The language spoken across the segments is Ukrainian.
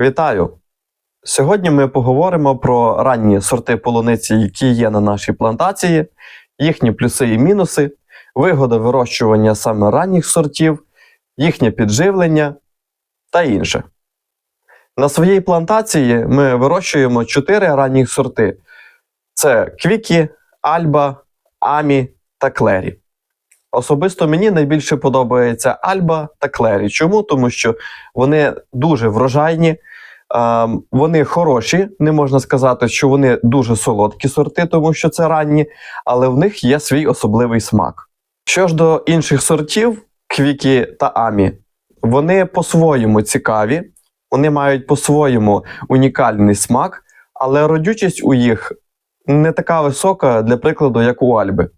Вітаю! Сьогодні ми поговоримо про ранні сорти полуниці, які є на нашій плантації, їхні плюси і мінуси, вигода вирощування саме ранніх сортів, їхнє підживлення та інше. На своїй плантації ми вирощуємо чотири ранніх сорти: це квікі, альба, амі та клері. Особисто мені найбільше подобається Альба та Клері. Чому? Тому що вони дуже врожайні, вони хороші. Не можна сказати, що вони дуже солодкі сорти, тому що це ранні, але в них є свій особливий смак. Що ж до інших сортів, квікі та амі, вони по-своєму цікаві, вони мають по-своєму унікальний смак, але родючість у їх не така висока, для прикладу, як у Альби.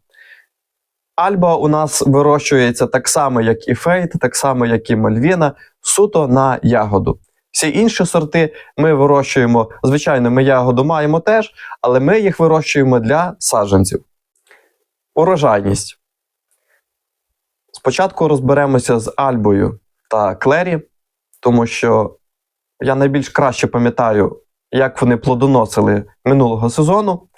Альба у нас вирощується так само, як і Фейт, так само, як і Мальвіна, суто на ягоду. Всі інші сорти ми вирощуємо, звичайно, ми ягоду маємо теж, але ми їх вирощуємо для саджанців. Урожайність. Спочатку розберемося з Альбою та Клері, тому що я найбільш краще пам'ятаю, як вони плодоносили минулого сезону.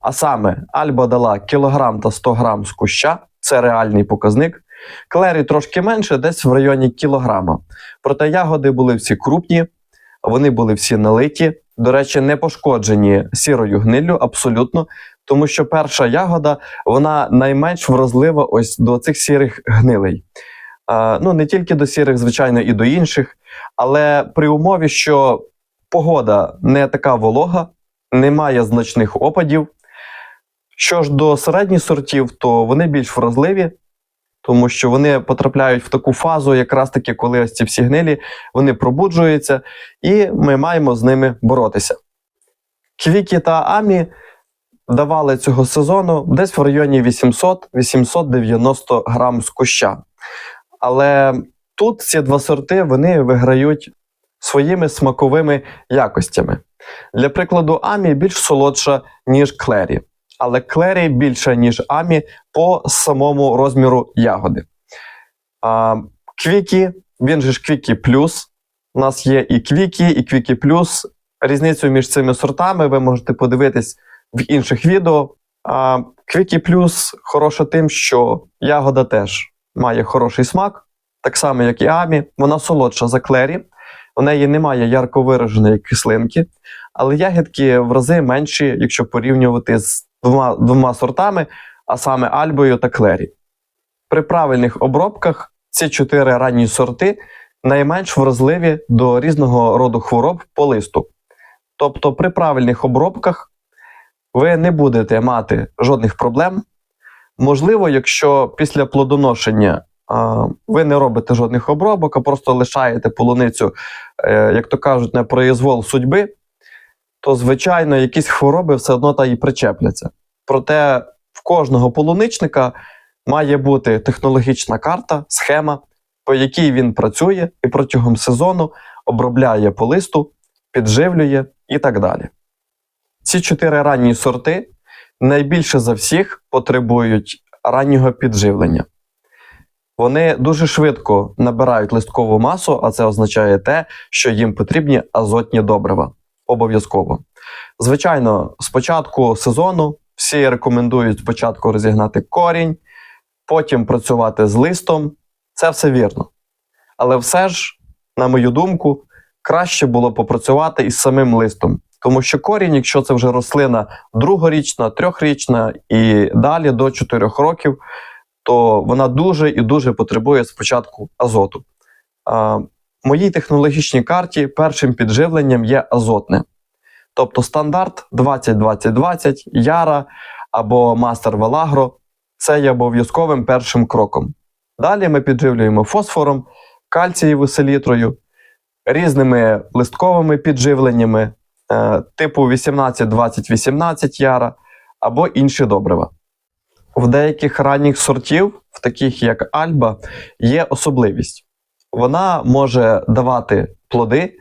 А саме Альба дала кілограм та 100 грам з куща, це реальний показник. Клері трошки менше, десь в районі кілограма. Проте ягоди були всі крупні, вони були всі налиті. До речі, не пошкоджені сірою гниллю абсолютно, тому що перша ягода вона найменш вразлива ось до цих сірих гнилей. А, ну не тільки до сірих, звичайно, і до інших. Але при умові, що погода не така волога, немає значних опадів. Що ж до середніх сортів, то вони більш вразливі, тому що вони потрапляють в таку фазу, якраз таки, коли ось ці всі гнилі вони пробуджуються, і ми маємо з ними боротися. Квікі та амі давали цього сезону десь в районі 800-890 грам з куща. Але тут ці два сорти вони виграють своїми смаковими якостями. Для прикладу, амі більш солодша, ніж клері але клері більше, ніж амі по самому розміру ягоди. А, Квікі, він же ж квікі плюс. У нас є і квікі, і квікі плюс. Різницю між цими сортами ви можете подивитись в інших відео. А, Квікі плюс хороша тим, що ягода теж має хороший смак, так само, як і амі. Вона солодша за клері. У неї немає ярко вираженої кислинки, але ягідки в рази менші, якщо порівнювати з двома, двома сортами, а саме Альбою та Клері. При правильних обробках ці чотири ранні сорти найменш вразливі до різного роду хвороб по листу. Тобто, при правильних обробках ви не будете мати жодних проблем. Можливо, якщо після плодоношення а, ви не робите жодних обробок, а просто лишаєте полуницю, е, як то кажуть, на произвол судьби, то, звичайно, якісь хвороби все одно та і причепляться. Проте в кожного полуничника має бути технологічна карта, схема, по якій він працює і протягом сезону обробляє по листу, підживлює і так далі. Ці чотири ранні сорти найбільше за всіх потребують раннього підживлення. Вони дуже швидко набирають листкову масу, а це означає те, що їм потрібні азотні добрива. Обов'язково. Звичайно, з початку сезону всі рекомендують спочатку розігнати корінь, потім працювати з листом. Це все вірно. Але все ж, на мою думку, краще було попрацювати із самим листом. Тому що корінь, якщо це вже рослина другорічна, трьохрічна і далі до 4 років, то вона дуже і дуже потребує спочатку азоту. Моїй технологічній карті першим підживленням є азотне. Тобто стандарт 20-20-20, Яра або Мастер Велагро це є обов'язковим першим кроком. Далі ми підживлюємо фосфором, кальцієвою селітрою, різними листковими підживленнями е, типу 18-20-18 яра або інші добрива. В деяких ранніх сортів, в таких як Альба, є особливість. Вона може давати плоди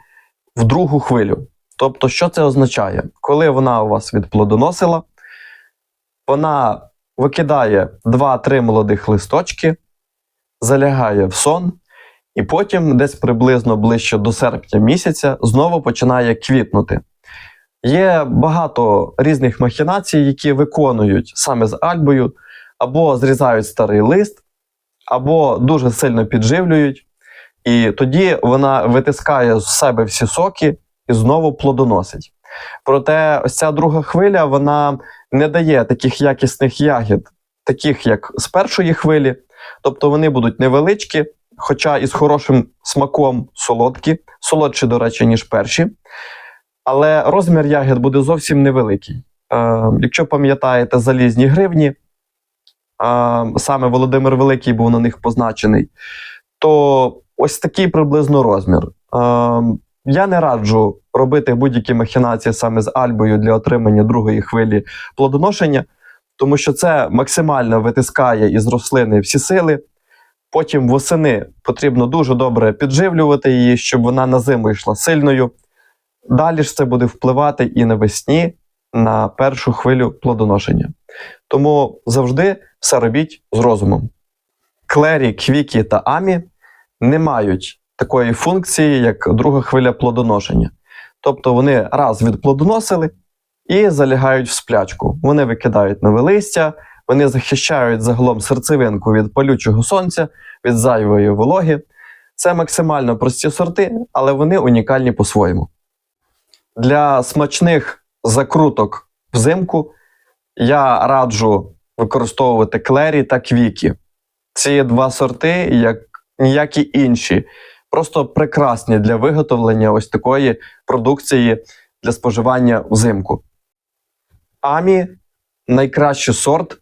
в другу хвилю. Тобто, що це означає? Коли вона у вас відплодоносила, вона викидає 2-3 молодих листочки, залягає в сон і потім, десь приблизно ближче до серпня місяця, знову починає квітнути. Є багато різних махінацій, які виконують саме з альбою, або зрізають старий лист, або дуже сильно підживлюють, і тоді вона витискає з себе всі соки і знову плодоносить. Проте ось ця друга хвиля вона не дає таких якісних ягід, таких як з першої хвилі, тобто вони будуть невеличкі, хоча і з хорошим смаком солодкі, солодші, до речі, ніж перші. Але розмір ягід буде зовсім невеликий. Е, якщо пам'ятаєте залізні гривні, е, саме Володимир Великий був на них позначений, то ось такий приблизно розмір. Е, я не раджу робити будь-які махінації саме з альбою для отримання другої хвилі плодоношення, тому що це максимально витискає із рослини всі сили. Потім восени потрібно дуже добре підживлювати її, щоб вона на зиму йшла сильною. Далі ж це буде впливати і навесні на першу хвилю плодоношення. Тому завжди все робіть з розумом. Клері, квікі та амі не мають такої функції, як друга хвиля плодоношення. Тобто вони раз відплодоносили і залягають в сплячку. Вони викидають нове листя, вони захищають загалом серцевинку від палючого сонця, від зайвої вологи. Це максимально прості сорти, але вони унікальні по-своєму. Для смачних закруток взимку я раджу використовувати клері та квіки. Ці два сорти, як ніякі інші, просто прекрасні для виготовлення ось такої продукції для споживання взимку. Амі найкращий сорт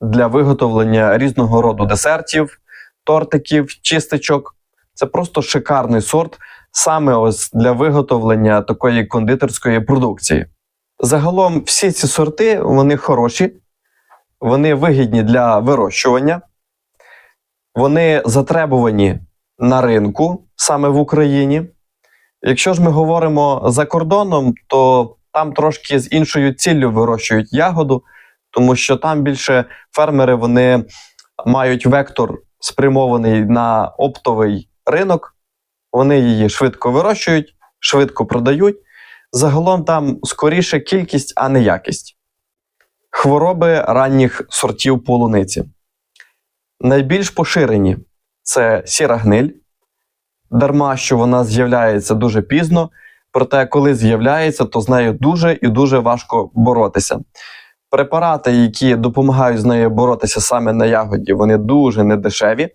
для виготовлення різного роду десертів, тортиків, чистичок. Це просто шикарний сорт саме ось для виготовлення такої кондитерської продукції. Загалом всі ці сорти вони хороші, вони вигідні для вирощування, вони затребувані на ринку саме в Україні. Якщо ж ми говоримо за кордоном, то там трошки з іншою ціллю вирощують ягоду, тому що там більше фермери вони мають вектор спрямований на оптовий ринок, вони її швидко вирощують, швидко продають. Загалом там скоріше кількість, а не якість. Хвороби ранніх сортів полуниці. Найбільш поширені це сіра гниль, дарма що вона з'являється дуже пізно, проте, коли з'являється, то з нею дуже і дуже важко боротися. Препарати, які допомагають з нею боротися саме на ягоді, вони дуже недешеві.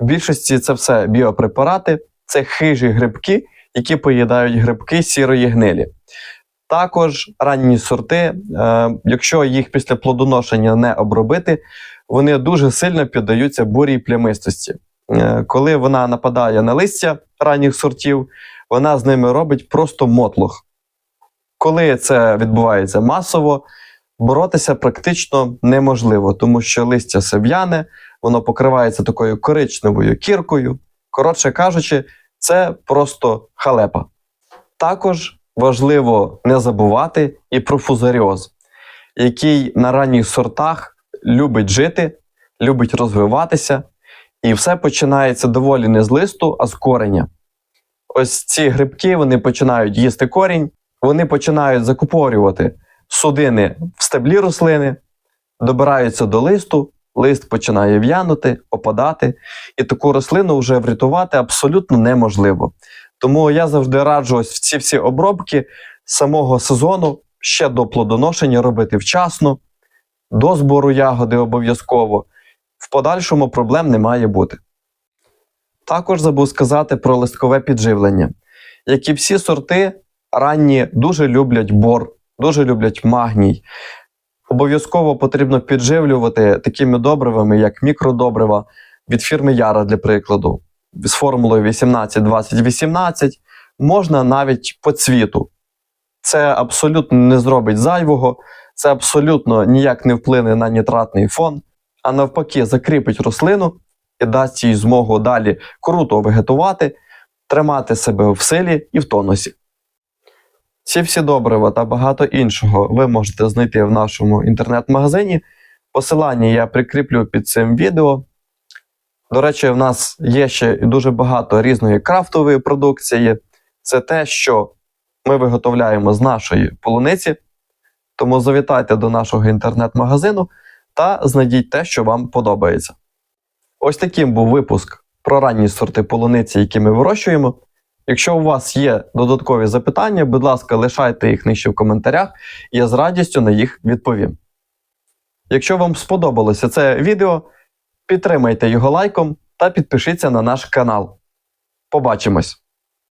В більшості це все біопрепарати, це хижі грибки, які поїдають грибки сірої гнилі. Також ранні сорти, е, якщо їх після плодоношення не обробити, вони дуже сильно піддаються бурій плямистості. Е, коли вона нападає на листя ранніх сортів, вона з ними робить просто мотлох. Коли це відбувається масово, боротися практично неможливо, тому що листя сев'яне, воно покривається такою коричневою кіркою. Коротше кажучи, це просто халепа. Також важливо не забувати і про фузаріоз, який на ранніх сортах любить жити, любить розвиватися, і все починається доволі не з листу, а з кореня. Ось ці грибки вони починають їсти корінь, вони починають закупорювати судини в стеблі рослини, добираються до листу, лист починає в'янути, опадати, і таку рослину вже врятувати абсолютно неможливо. Тому я завжди раджу ось ці всі обробки самого сезону ще до плодоношення робити вчасно, до збору ягоди обов'язково. В подальшому проблем не має бути. Також забув сказати про листкове підживлення. Як і всі сорти, ранні дуже люблять бор, дуже люблять магній. Обов'язково потрібно підживлювати такими добривами, як мікродобрива від фірми Яра, для прикладу, з формулою 18-20-18, можна навіть по цвіту. Це абсолютно не зробить зайвого, це абсолютно ніяк не вплине на нітратний фон, а навпаки, закріпить рослину і дасть їй змогу далі круто вегетувати, тримати себе в силі і в тонусі. Ці всі добрива та багато іншого ви можете знайти в нашому інтернет-магазині. Посилання я прикріплю під цим відео. До речі, в нас є ще дуже багато різної крафтової продукції. Це те, що ми виготовляємо з нашої полуниці. Тому завітайте до нашого інтернет-магазину та знайдіть те, що вам подобається. Ось таким був випуск про ранні сорти полуниці, які ми вирощуємо. Якщо у вас є додаткові запитання, будь ласка, лишайте їх нижче в коментарях, я з радістю на їх відповім. Якщо вам сподобалося це відео, підтримайте його лайком та підпишіться на наш канал. Побачимось!